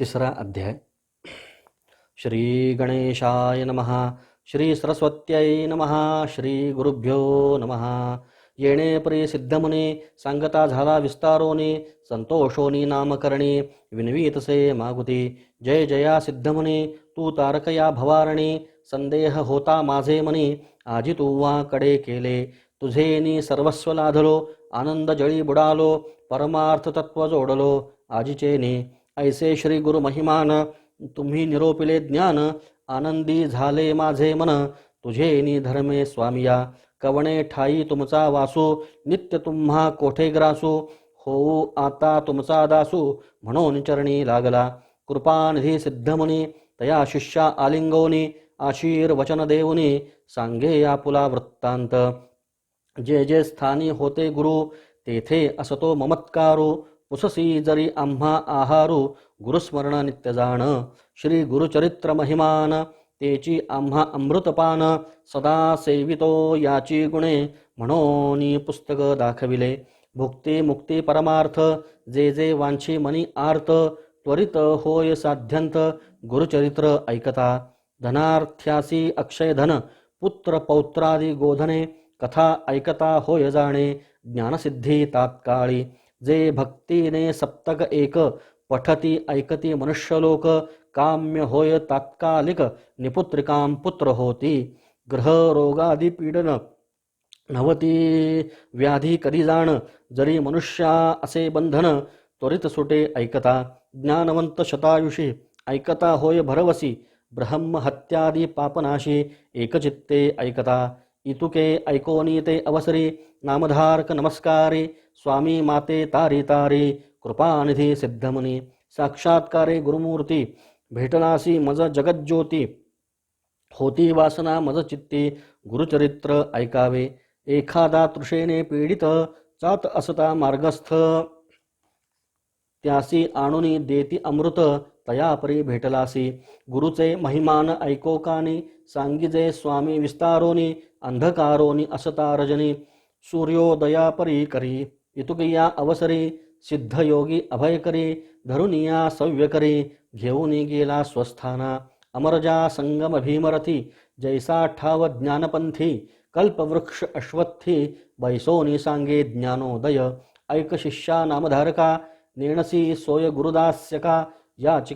तिसरा अध्याय. श्री गणेशाय नमः श्री सरस्वत्यै नमः श्री गुरुभ्यो नमः. येणे परी सिद्धमुने सांगता झाला विस्तारोने संतोषोनी नामकरणे विनवीतसे मागुती. जय जया सिद्धमुने तू तारकया भवारणे संदेह होता माझे मनी आजी तू वा कडे केले. तुझेनी सर्वस्व लाधलो आनंद जळी बुडालो परमार्थ तत्व जोडलो आजीचेनी ऐसे श्री गुरु महिमान तुम्ही निरोपिले ज्ञान आनंदी झाले माझे मन. तुझे नि धर्मे स्वामिया कवणे ठाई तुमचा वासू नित्य तुम्हा कोठे ग्रासू? होऊ आता तुमचा दासू म्हणून चरणी लागला. कृपानिधी सिद्धमुनी तया शिष्या आलिंगोनी आशीर्वचन देऊनी सांगे आपुला वृत्तांत. जे जे स्थानी होते गुरु तेथे असतो ममत्कारू. पुससी जरी आम्हा आहारू गुरुस्मरण नित्य जाण श्री गुरुचरित्र महिमान तेची आम्हा अमृतपान सदा सेवितो याची गुणे म्हणून पुस्तक दाखविले। भुक्ती मुक्ती परमार्थ जे जे वांछी मनी आर्त त्वरित होय साध्यंत गुरुचरित्र ऐकता। धनार्थ्यासी अक्षय धन पुत्र पौत्रादी गोधने कथा ऐकता होय जाणे ज्ञानसिद्धी तात्काळी। जे भक्तीने सप्तक एक पठती ऐकती मनुष्यलोक काम्य होय तात्कालिक निपुत्रिकां पुत्र होती. ग्रह रोगादी पीडन नवती व्याधी कधी जाण जरी मनुष्या असे बंधन त्वरित सुटे ऐकता. ज्ञानवंत शतायुषी ऐकता होय भरवसी ब्रह्म हत्यादी पापनाशी एकचित्ते ऐकता. इतुके ऐकोनी ते अवसरी। नामधारक नमस्कारे। स्वामी माते तारी तारी। कृपानिधी सिद्धमुनी। साक्षात्कारे गुरुमूर्ती। भेटनासी मज जगज्योती। होती वासना मज चित्ती। गुरुचरित्र ऐकावे। एखादा तृषेने पीडित। जात असता मार्गस्थ। त्यासी आणुनी देती अमृत। तयापरी भेटलासी। गुरुचे महिमान ऐकोकानी सांगिजे स्वामी विस्तारोनी अंधकारोनी असतारजनी सूर्योदयापरी करी इतुकिया अवसरी सिद्धयोगी अभयकरी धरुनिया सव्यकरी घेऊनी गेला स्वस्थाना अमरजा संगम भीमरथी जैसा ठाव ज्ञानपंथी कल्पवृक्ष अश्वत्थी बैसोनी सांगे ज्ञानोदय ऐक शिष्या नामधारका नेणसी सोय गुरुदास्य का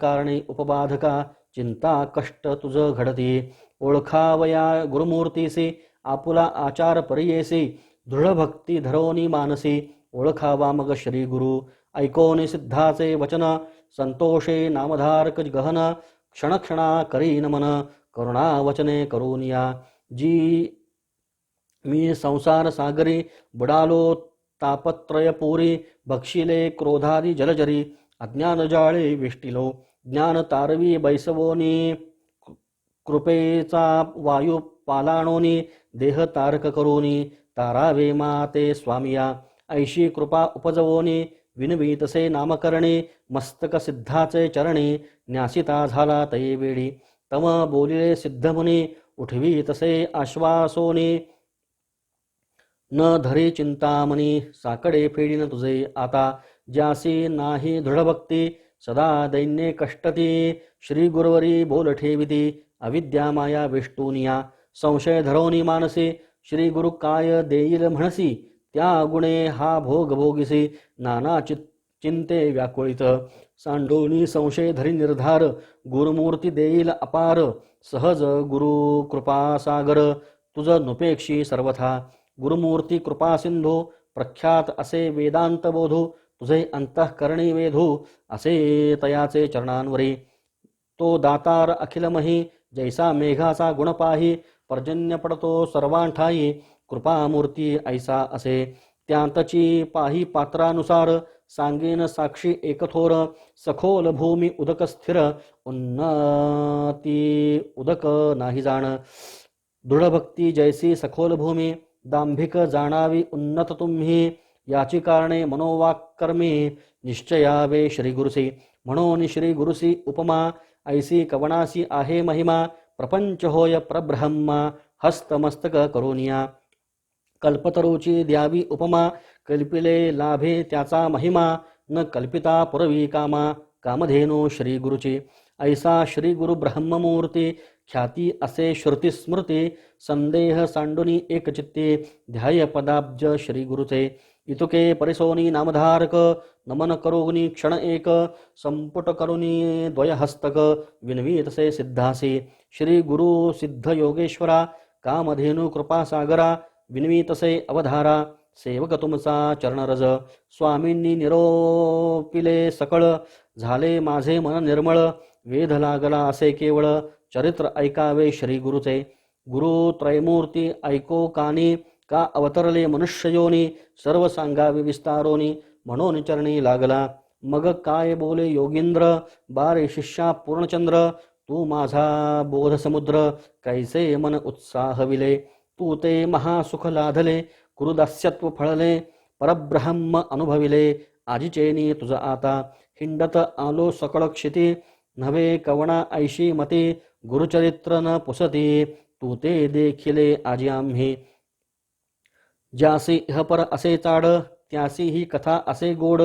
कारणे उपबाधका चिंता कष्ट तुझ घडती ओळखावया गुरुमूर्तीसी आपुला आचार परियेसी दृढभक्ती धरोनी मानसी ओळखावा मग श्री गुरु ऐकोनी सिद्धाचे वचन संतोषे नामधारक गहन क्षणक्षणा करी नमन करुणा वचने करुनिया। जी मी संसार सागरी बुडालो तापत्रयपुरी बक्षिले क्रोधादी जलजरी अज्ञान जाळे ज्ञान तारवी बैसवोनी। कृपेचा वायू पालाणोनी देह तारक करोनी। तारावे माते स्वामिया ऐशी कृपा उपजवोनी। विनवीतसे नामकरणे मस्तक सिद्धाचे चरणे। न्यासिता झाला तये वेळी। तम बोलिले सिद्धमुनी उठवी तसे आश्वासोने। न धरी चिंतामणी साकडे फेडीन तुझे आता। ज्यासी नाही दृढभक्ती सदा दैन्ये कष्टती। श्री गुरुवरी बोल ठेविती। अविद्या माया वेष्टूनिया संशय धरोनी मानसी श्री गुरु काय देईल म्हणसी त्या गुणे हा भोग भोगिसी नाना चित चिंते व्याकुळित. सांडोनी संशय धरी निर्धार गुरुमूर्ती देईल अपार सहज गुरु कृपासागर तुझ नुपेक्षी सर्वथा. गुरुमूर्ती कृपासिंधो प्रख्यात असे वेदांत बोधो तुझे अंतःकरणी वेधो असे तयाचे चरणांवरी. तो दातार अखिलमही जैसा मेघाचा गुण पाही पर्जन्य पडतो सर्वांठाई कृपामूर्ती ऐसा असे. त्यांतची पाही पात्रानुसार सांगेन साक्षी एकथोर सखोल भूमी उदक स्थिर उन्नती उदक नाही जाण. दृढभक्ती जैसी सखोल भूमी दांभिक जाणावी उन्नत तुम्ही याची कारणे मनोवाक्कर्मी निश्चयावे श्री गुरुसी म्हणून श्री गुरुसी उपमा ऐसी कवणासी आहे महिमा प्रपंच होय प्रब्रह्मा हस्तमस्तक करोनिया कल्पतरूची द्यावी उपमा कल्पिले लाभे त्याचा महिमा न कल्पिता पुरवी कामा कामधेनो श्रीगुरुची ऐसा श्रीगुरु ब्रह्ममूर्ती ख्याती असे श्रुतीस्मृती संदेह सांडुनी एकचित्ते ध्याय पदाब्ज इतुके परिसोनी नामधारक नमन करोगुनी क्षण एक संपुट करुनी द्वयहस्तक विनवी तसे सिद्धासी। श्री गुरु सिद्ध योगेश्वरा कामधेनु कृपासागरा विनवी तसे अवधारा सेवक तुमचा चरणरज। स्वामींनी निरोपिले सकळ झाले माझे मन निर्मळ वेध लागला असे केवळ चरित्र ऐकावे श्री गुरुचे। गुरु त्रैमूर्ती ऐको कानी का अवतरले मनुष्ययोनी सर्व सांगावे विस्तारोनी म्हणून चरणी लागला. मग काय बोले योगींद्र? बारे शिष्या पूर्णचंद्र तू माझा बोधसमुद्र कैसे मन उत्साहविले? तू ते महासुख लाधले कुरुदास्यत्व फळले परब्रह्म अनुभविले आजीचेनी तुझ आता. हिंडत आलो सकळ क्षिती नव्हे कवणा ऐशी मती गुरुचरित्र न पुसती तू ते देखिले आजी आम्ही. ज्यासी इहपर असे चाड त्यासी ही कथा असे गोड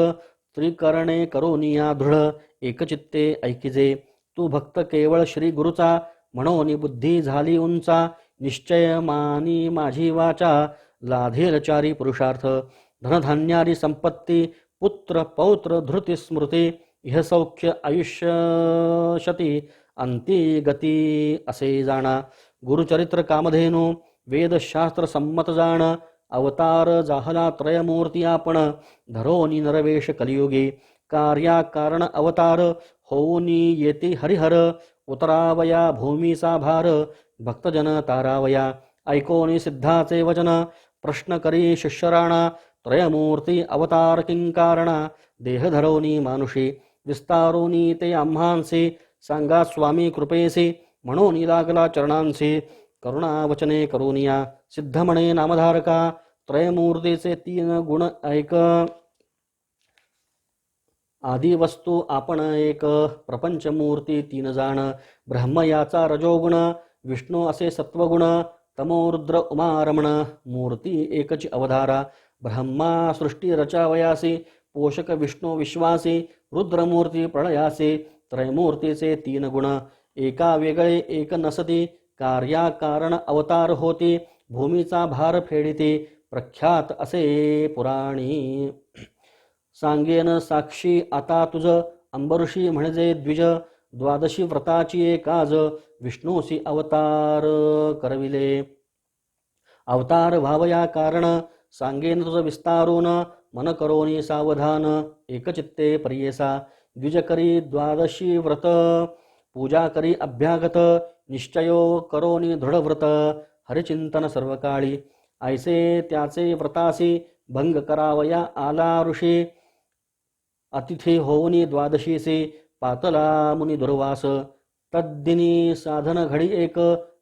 त्रिकरणे करोनिया दृढ एकचित्ते ऐकिजे. तू भक्त केवळ श्री गुरुचा म्हणून बुद्धी झाली उंचा निश्चय मानी माझी वाचा लाधेलचारी पुरुषार्थ. धनधान्यारी संपत्ती पुत्र पौत्र धृती स्मृती इह सौख्य आयुष्य शती अंती गती असे जाणा. गुरुचरित्र कामधेनु वेदशास्त्र संमत जाण अवतार जाहला त्रयमूर्ती आपण धरोनी नरवेश कलियुगी. कार्या कारण अवतार होऊनी येती हरिहर उतरावया भूमीचा भार भक्तजन तारावया. ऐकोनी सिद्धाचे वचन प्रश्न करी शिष्यराणा त्रयमूर्ती अवतार किंकारणा. देह धरोनी मानुषी विस्तारोनी ते आम्हांसी सांगा स्वामी कृपेसी म्हणून लागला चरणांसी. करुणावचने करुनिया सिद्धमणे नामधारका त्रयमूर्तीचे तीन गुण ऐक आदी वस्तू आपण एक प्रपंचमूर्ती तीन जाण ब्रह्म याचा रजोगुण विष्णू असे सत्वगुण तमोरुद्र उमारमण मूर्ती एकची अवधारा ब्रह्मा सृष्टी रचावयासी पोषक विष्णू विश्वासी रुद्रमूर्ती प्रळयासी त्रयमूर्तीचे तीन गुण एका वेगळे एक नसती कार्या कारण अवतार होती भूमीचा भार फेडिते प्रख्यात असे पुराणी. सांगेन साक्षी आता तुझ अंबऋषी म्हणजे द्विज द्वादशी व्रताची एकाज विष्णूसी अवतार करविले. अवतार व्हावया कारण सांगेन तुझ विस्तारून मन करोनी सावधान एकचित्ते परियेसा द्विज करी द्वादशी व्रत पूजा करी अभ्यागत निश्चयो करोनी दृढव्रत हरिचिंतन सर्वकाळी। ऐसे त्याचे व्रतासी भंग करावया आला ऋषी अतिथी होऊनी द्वादशीसी पातला मुनी दुर्वास। तद्दिनी साधन घडी एक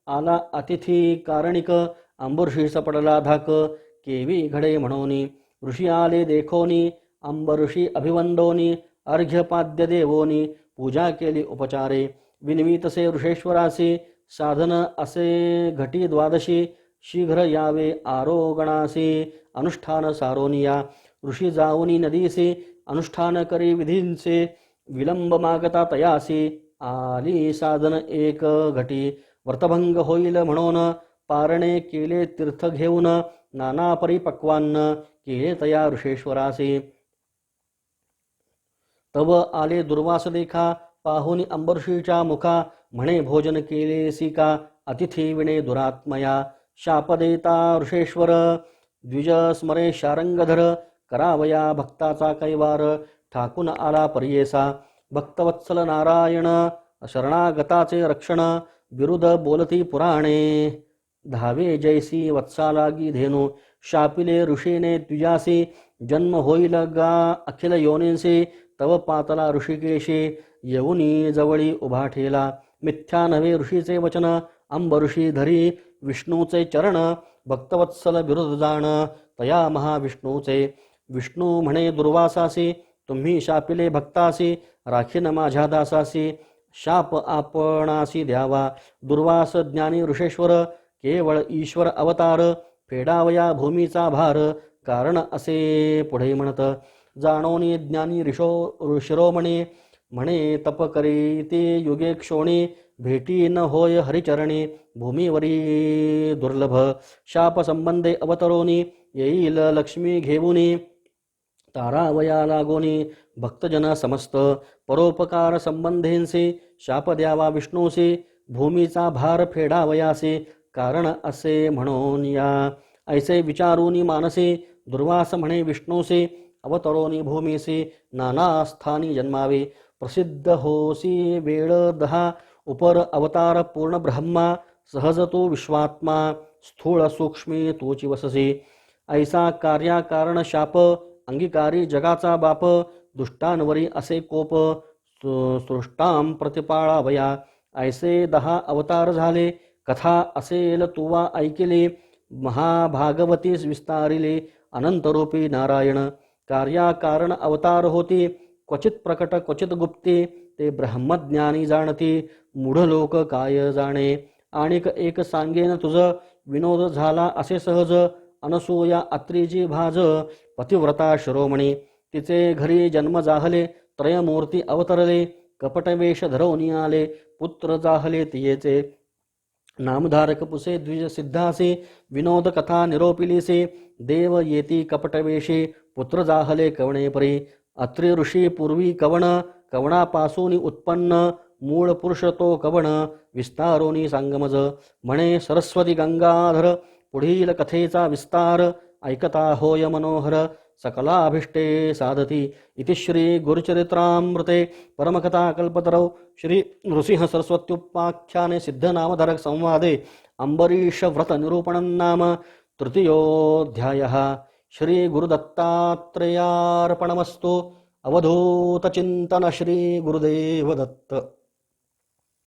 आला अतिथी कारणिक अंबुर्षीस पडला धाक केवी घडे म्हणोनी ऋषी आले देखोनी अंबऋषी अभिवंदोनी अर्घ्यपाद्य देवोनी पूजा केली उपचारे। विनवीतसे ऋषेश्वरासी साधन असे घटी द्वादशी शीघ्र यावे आरोगणासी अनुष्ठान सारोनिया ऋषी जाऊनी नदीसी अनुष्ठान करी विधींचे विलंब मागता तयासी आली साधन एक घटी व्रतभंग होईल म्हणून पारणे केले तीर्थ घेऊन नाना परिपक्वान्न केले तया ऋषेश्वरासी. तव आले दुर्वास देखा पाहुनी अंबर्षीच्या मुखा म्हणे भोजन केलेसी का अतिथी विणे दुरात्मया। शाप देता ऋषेश्वर द्विज स्मरे शारंगधर करावया भक्ताचा कैवार ठाकून आला परियेसा। भक्तवत्सल नारायण शरणागताचे रक्षण विरुद्ध बोलती पुराणे। धावे जैसी वत्सालागी धेनु शापिले ऋषीने द्विजासी जन्म होईल गा अखिल योनींसी तव पातला ऋषिकेशी येऊनी जवळी उभा ठेला. मिथ्या नव्हे ऋषीचे वचन अंब ऋषी धरी विष्णूचे चरण भक्तवत्सल विरुद्ध जाण तया महाविष्णूचे. विष्णू म्हणे दुर्वासासी तुम्ही शापिले भक्तासी राखीन माझ्या दासासी शाप आपणासी द्यावा. दुर्वास ज्ञानी ऋषेश्वर केवळ ईश्वर अवतार फेडावया भूमीचा भार कारण असे पुढे म्हणत जाणोनी ज्ञानी ऋषो शिरोमणी म्हणे तप करी ते युगे क्षोणी भेटी न होय हरिचरणी भूमीवरी दुर्लभ शाप संबंधे अवतरोनी येईल लक्ष्मी घेऊनी तारावया लागोनी भक्तजन समस्त परोपकार संबंधींसी शाप द्यावा विष्णूसी भूमीचा भार फेडावयासे कारण असे म्हणून या ऐसे विचारूनी मानसे दुर्वास म्हणे विष्णूसे अवतरोनी भूमीसी नाना स्थानी जन्मावे। प्रसिद्ध होसी वेळ दहा उपर अवतार पूर्ण ब्रह्मा सहज तो विश्वात्मा स्थूळ सूक्ष्मी तोची वससे ऐसा कार्याकारण शाप अंगीकारी जगाचा बाप दुष्टांवरी असे कोप सु- सृष्टां प्रतिपाळावया। ऐसे दहा अवतार झाले कथा असेल तुवा ऐकिले महाभागवतीस विस्तारिले अनंतरूपी नारायण। कार्याकारण अवतार होती क्वचित प्रकट क्वचित गुप्ती ते ब्रह्मज्ञानी जाणती मूढ लोक काय जाणे? आणिक एक सांगेन तुझ विनोद झाला असे सहज अनसूया अत्रीची भाज पतिव्रता शिरोमणी तिचे घरी जन्म जाहले त्रयमूर्ती अवतरले कपटवेश धरवून आले पुत्र जाहले तियेचे नामधारक पुसे द्विज सिद्धासे विनोद कथा निरोपिलीसे देव येती कपटवेशे पुत्र जाहले कवणे परी अत्रि ऋषी पूर्वी कवण कवणापासून उत्पन्न मूळ पुरुष तो कवण विस्तारोनी सांगमज म्हणे सरस्वती गंगाधर पुढील कथेचा विस्तार ऐकता होय मनोहर ಸಕಲಾಭಿಷ್ಟೇ ಸಾಧತಿ ಇತಿ ಶ್ರೀ ಗುರುಚರಿತ್ರಾಮೃತೆ ಪರಮಕಥಾಕಲ್ಪತರೌ ಶ್ರೀ ನೃಸಿಂಹ ಸರಸ್ವತ್ಯುಪಾಖ್ಯಾನೆ ಸಿದ್ಧನಾಮಧರಕ ಸಂವಾದೆ ಅಂಬರೀಷವ್ರತ ನಿರೂಪಣಂ ನಾಮ ತೃತೀಯೋಧ್ಯಾಯ ಶ್ರೀ ಗುರುದತ್ತಾತ್ರೇಯಾರ್ಪಣಮಸ್ತು ಅವಧೂತಚಿಂತನ ಶ್ರೀ ಗುರುದೇವದತ್ತ